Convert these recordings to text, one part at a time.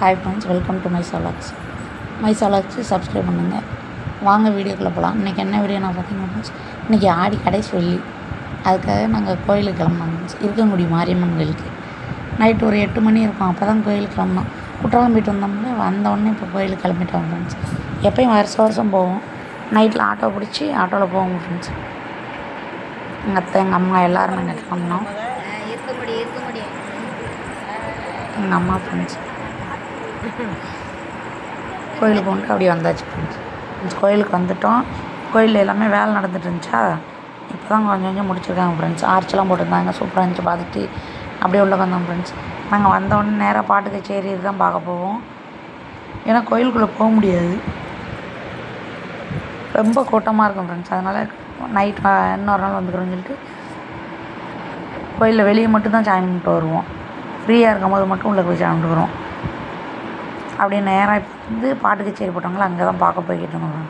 Hi friends welcome to my சாலாக்ஸ் my சாலாக்ஸ் subscribe பண்ணுங்கள் வாங்க வீடியோக்குள்ளே போகலாம் இன்றைக்கி என்ன வீடியோ நான் பார்த்தீங்கன்னா ஃப்ரெண்ட்ஸ் இன்றைக்கி ஆடி கடைசி வெள்ளி. அதுக்காக நாங்கள் கோயிலுக்கு ஃப்ரெண்ட்ஸ் இருக்கங்குடி மாரியம்மன் கோயிலுக்கு. நைட்டு ஒரு எட்டு மணி இருக்கும். அப்போ தான் கோயிலுக்கு கிளம்புனோம். குற்றாலம் போயிட்டு வந்தோம்னா வந்தோடனே இப்போ கோயிலுக்கு கிளம்பிட்டோம் ஃப்ரெண்ட்ஸ் எப்பயும் வருஷம் வருஷம் போவோம். நைட்டில் ஆட்டோ பிடிச்சி ஆட்டோவில் போவோம் ஃப்ரெண்ட்ஸ் எங்கள் அத்தை எங்கள் அம்மா எல்லோரும் நாங்கள் கிளம்புனோம். எங்கள் அம்மா ஃப்ரெண்ட்ஸ் கோயிலுக்கு வந்துட்டு அப்படியே வந்தாச்சு ஃப்ரெண்ட்ஸ் கோயிலுக்கு வந்துட்டோம். கோயிலில் எல்லாமே வேலை நடந்துட்டு இருந்துச்சா? இப்போ தான் கொஞ்சம் கொஞ்சம் முடிச்சிருக்காங்க ஃப்ரெண்ட்ஸ் ஆர்ச்செலாம் போட்டிருந்தாங்க. சூப்பராக இருந்துச்சு. பார்த்துட்டு அப்படியே உள்ளே வந்தோம் ஃப்ரெண்ட்ஸ் நாங்கள் வந்தோடனே நேராக பாட்டு கச்சேரி தான் பார்க்க போவோம். ஏன்னா கோயிலுக்குள்ளே போக முடியாது. ரொம்ப கூட்டமாக இருக்கும் ஃப்ரெண்ட்ஸ் அதனால் நைட் இன்னொரு நாள் வந்துக்கிறோன்னு சொல்லிட்டு கோயிலில் வெளியே மட்டும் தான் சாமி கும்பிட்டு வருவோம் ஃப்ரீயாக இருக்கும்போது மட்டும் உள்ளே போய் சாமி கும்பிட்டுக்குறோம் அப்படியே நேராக வந்து பாட்டு கச்சேரி போட்டாங்களோ அங்கே தான் பார்க்க போய்கிட்டு இருந்தோம்.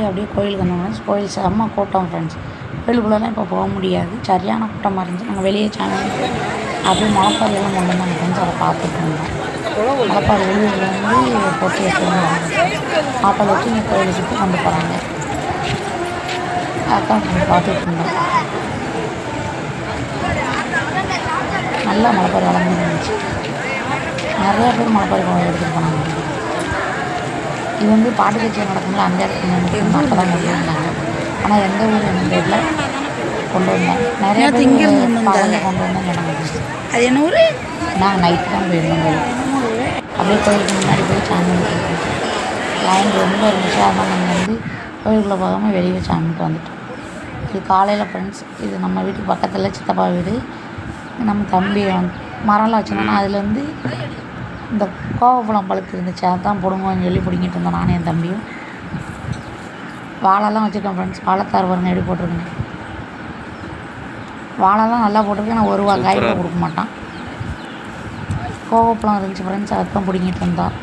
பார்த்துட்டு அப்படியே கோயிலுக்கு வந்தோம் கோயில் செம்ம கூட்டம் ஃப்ரெண்ட்ஸ் கோயிலுக்குள்ளெல்லாம் இப்போ போக முடியாது. சரியான கூட்டமாக இருந்துச்சு. நாங்கள் வெளியே சேனல் அப்படியே முளப்பாறையெல்லாம் கொண்டு வந்தாங்க ஃப்ரெண்ட்ஸ் அதை பார்த்துட்டு இருந்தோம். முளப்பாறை வெளியூரில் வந்து போட்டு வச்சுருந்தாங்க ஆட்டோவில் வச்சு இங்கே கோயிலை சுற்றி கொண்டு போகிறாங்க அதான் பார்த்துட்டு இருந்தோம். நல்லா முளைப்பாரி வளர்ந்து இருந்துச்சு நிறையா பேர் முளைப்பாரி கோயில் எடுத்துகிட்டு போனாங்க. இது வந்து பாட்டு கட்சி நடக்கும்ல அந்த இடத்துல நடக்கும் அப்போ தான் கொண்டு வந்தாங்க. ஆனால் எந்த ஊர் எனக்கு தெரியல கொண்டு வந்தாங்க நிறைய இங்க இருந்து கொண்டு வந்தாங்க. சொன்னாங்க அது என்ன ஊர்? நாங்கள் நைட்டு தான் போயிருந்தோம். அப்படியே கோயிலுக்கு முன்னாடி போய் சாமி லைன் ரொம்ப இருந்துச்சு அதனால் நாங்கள் வந்து கோயிலுக்குள்ளே போகாமல் வெளியே சாமி கும்பிட்டு வந்துட்டோம் இது காலையில் ஃப்ரெண்ட்ஸ் இது நம்ம வீட்டுக்கு பக்கத்தில் சித்தப்பா வீடு. நம்ம தம்பி வந்து மரம்லாம் வச்சுருந்தோன்னா அதில் வந்து இந்த கோவப்பழம் பழுத்து இருந்துச்சு அதான் பிடுங்குவோன்னு சொல்லி பிடுங்கிட்டு இருந்தோம் நானும் என் தம்பியும். வாழைலாம் வச்சுருக்கேன் ஃப்ரெண்ட்ஸ் வாழைத்தார் பாருங்க எப்படி போட்டிருக்கேன் வாழைலாம் நல்லா போட்டிருக்கேன் நான் ஒரு வா காய் கூட கொடுக்க மாட்டான். கோவப்பழம் இருந்துச்சு ஃப்ரெண்ட்ஸ் அதுதான் பிடிங்கிட்டு இருந்தோம்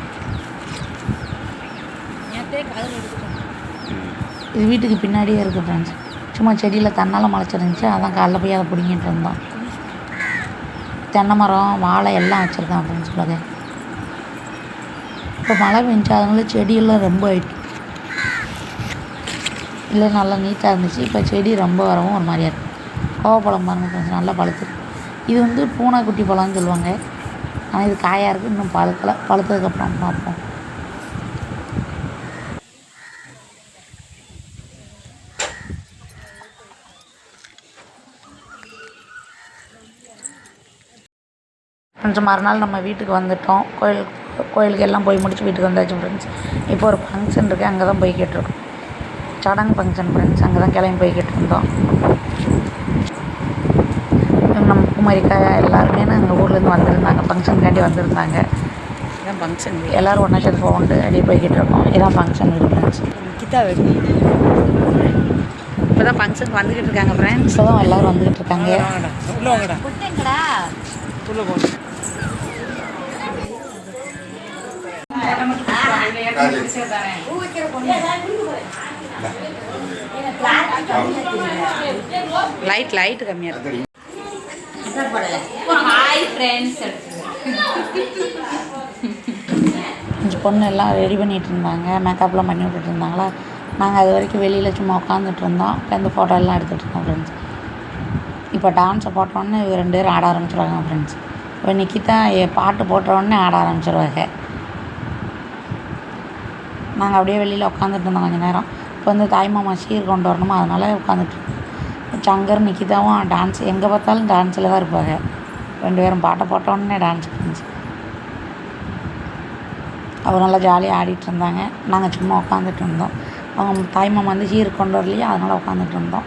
இது வீட்டுக்கு பின்னாடியே இருக்குது ஃப்ரெண்ட்ஸ் சும்மா செடியில் தன்னால் முளைச்சிருந்துச்சு அதான் காலைல போய் அதை பிடிங்கிட்டு இருந்தோம் தென்னை மரம் வாழை எல்லாம் வச்சுருக்கேன் ஃப்ரெண்ட்ஸ் உலக. இப்போ மழை பெஞ்சு அதனால செடியெல்லாம் ரொம்ப ஆயிட்டு இல்லை நல்லா நீட்டாக இருந்துச்சு. இப்போ செடி ரொம்ப வரவும் ஒரு மாதிரியா இருக்குது கோவப்பழம் பாருங்கள் கொஞ்சம் நல்லா பழுத்துருக்கு இது வந்து பூனைக்குட்டி பழம்னு சொல்லுவாங்க. ஆனால் இது காயாக இருக்குது இன்னும் பழுக்கலை. பழுத்ததுக்கப்புறம் பார்ப்போம். கொஞ்சம் மறுநாள் நம்ம வீட்டுக்கு வந்துட்டோம். கோயிலுக்கு கோயிலுக்கு எல்லாம் போய் முடிச்சு வீட்டுக்கு வந்தாச்சு ஃப்ரெண்ட்ஸ் இப்போ ஒரு ஃபங்க்ஷன் இருக்குது அங்கே தான் போய்கிட்டு இருக்கோம் சடங்கு ஃபங்க்ஷன் ஃப்ரெண்ட்ஸ் அங்கே தான் கிளம்பி போய்கிட்டு இருந்தோம் இவங்க நம்ம குமரிக்கா எல்லாருமே எங்கள் ஊர்லேருந்து வந்திருந்தாங்க. ஃபங்க்ஷனுக்காண்டி வந்திருந்தாங்க. இதான் ஃபங்க்ஷன் எல்லோரும் ஒன்றா சேர்ந்து போகண்டு அப்படியே போய்கிட்டு இருக்கோம் இதான் ஃபங்க்ஷன் வீடு ஃப்ரெண்ட்ஸ் கிதா வெடி இப்போ தான் ஃபங்க்ஷனுக்கு வந்துக்கிட்டு இருக்காங்க ஃப்ரெண்ட்ஸ் இப்போ தான் எல்லோரும் வந்துக்கிட்டு இருக்காங்க. உள்ள வாங்கடா. குட்டங்கடா உள்ள போங்க. லைட் லைட் கம்மியாக இருக்கு. பொண்ணு எல்லாம் ரெடி பண்ணிகிட்டு இருந்தாங்க. மேக்கப்லாம் பண்ணி விட்டுட்டு இருந்தாங்களா? நாங்கள் அது வரைக்கும் வெளியில் சும்மா உட்காந்துட்டு இருந்தோம். உட்காந்து ஃபோட்டோ எல்லாம் எடுத்துகிட்டு இருந்தோம் ஃப்ரெண்ட்ஸ் இப்போ டான்ஸை போட்டோன்னே இவங்க ரெண்டு பேரும் ஆட ஆரம்பிச்சிருவாங்க ஃப்ரெண்ட்ஸ் இப்போ நிக்கிதா பாட்டு போட்ட உடனே ஆட ஆரம்பிச்சிருவாங்க. நாங்கள் அப்படியே வெளியில் உட்காந்துட்டு இருந்தோம் கொஞ்சம் நேரம். இப்போ வந்து தாய்மாமா சீர் கொண்டு வரணுமா? அதனால உட்காந்துட்டு இருந்தோம் சங்கர் நிக்கிதாவும் டான்ஸ் எங்கே பார்த்தாலும் டான்ஸில் தான் இருப்பாங்க. ரெண்டு பேரும் பாட்டை போட்ட உடனே டான்ஸ் ஃப்ரெண்ட்ஸ் அவர் நல்லா ஜாலியாக ஆடிட்டு இருந்தாங்க. நாங்கள் சும்மா உட்காந்துட்டு இருந்தோம். அவங்க தாய்மாமா வந்து சீர் கொண்டு வரலையே அதனால் உட்காந்துட்டு இருந்தோம்.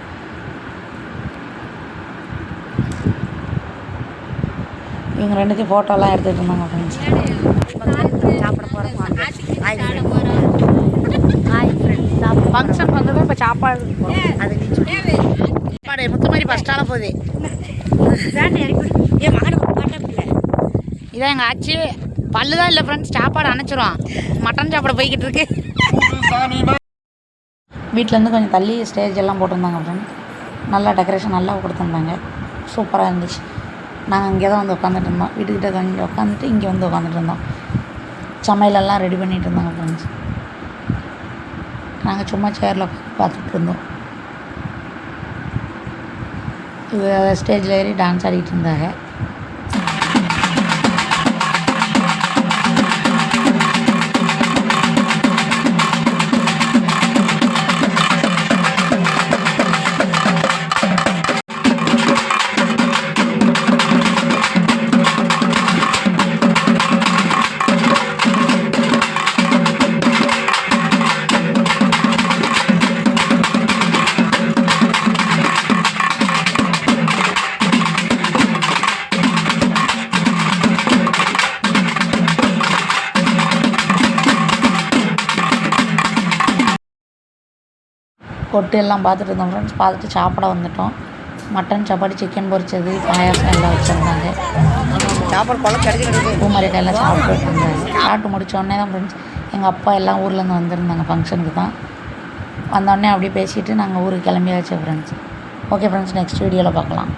இவங்க ரெண்டுத்தையும் ஃபோட்டோலாம் எடுத்துகிட்டு இருந்தாங்க ஃப்ரெண்ட்ஸ் சாப்பிட போகிறோம் ஃபங்க்ஷன் வந்ததும் இப்போ சாப்பாடு அது. சாப்பாடு முத்து மாதிரி ஃபஸ்ட்டால போகுது? ஏ மகன் இதான் எங்கள் ஆச்சு. பல்லு தான் இல்லை ஃப்ரெண்ட்ஸ் சாப்பாடு அணைச்சிரும். மட்டன் சாப்பாடு போய்கிட்டு இருக்கு. வீட்டிலேருந்து கொஞ்சம் தள்ளி ஸ்டேஜ் எல்லாம் போட்டிருந்தாங்க ஃப்ரெண்ட்ஸ் நல்லா டெக்கரேஷன் நல்லா கொடுத்துருந்தாங்க. சூப்பராக இருந்துச்சு. நாங்கள் இங்கே தான் வந்து உட்காந்துட்டு இருந்தோம். வீட்டுக்கிட்ட கொஞ்சம் உட்காந்துட்டு இங்கே வந்து உட்காந்துட்டு இருந்தோம். சமையலெல்லாம் ரெடி பண்ணிட்டு இருந்தாங்க ஃப்ரெண்ட்ஸ் நாங்கள் சும்மா சேரில் பார்த்துட்டு இருந்தோம். இவ ஸ்டேஜில் ஏறி டான்ஸ் ஆடிக்கிட்டு இருந்தாங்க. கொட்டு எல்லாம் பார்த்துட்டு இருந்தோம் ஃப்ரெண்ட்ஸ் பார்த்துட்டு சாப்பிட வந்துட்டோம். மட்டன் சாப்பாடு சிக்கன் பொரிச்சது பாயாசம் எல்லாம் வச்சுருந்தாங்க. சாப்பாடு குழம்பு கிடைச்சி கிடையாது பூமரிக்காயெல்லாம் சாப்பிட்டுட்டு இருந்தாங்க. சாப்பிட்டு முடிச்ச உடனே தான் ஃப்ரெண்ட்ஸ் எங்கள் அப்பா எல்லாம் ஊர்லேருந்து வந்திருந்தாங்க ஃபங்க்ஷனுக்கு தான். வந்தோடனே அப்படியே பேசிட்டு நாங்கள் ஊருக்கு கிளம்பியாச்சு ஃப்ரெண்ட்ஸ் ஓகே ஃப்ரெண்ட்ஸ் நெக்ஸ்ட் வீடியோவில் பார்க்கலாம்.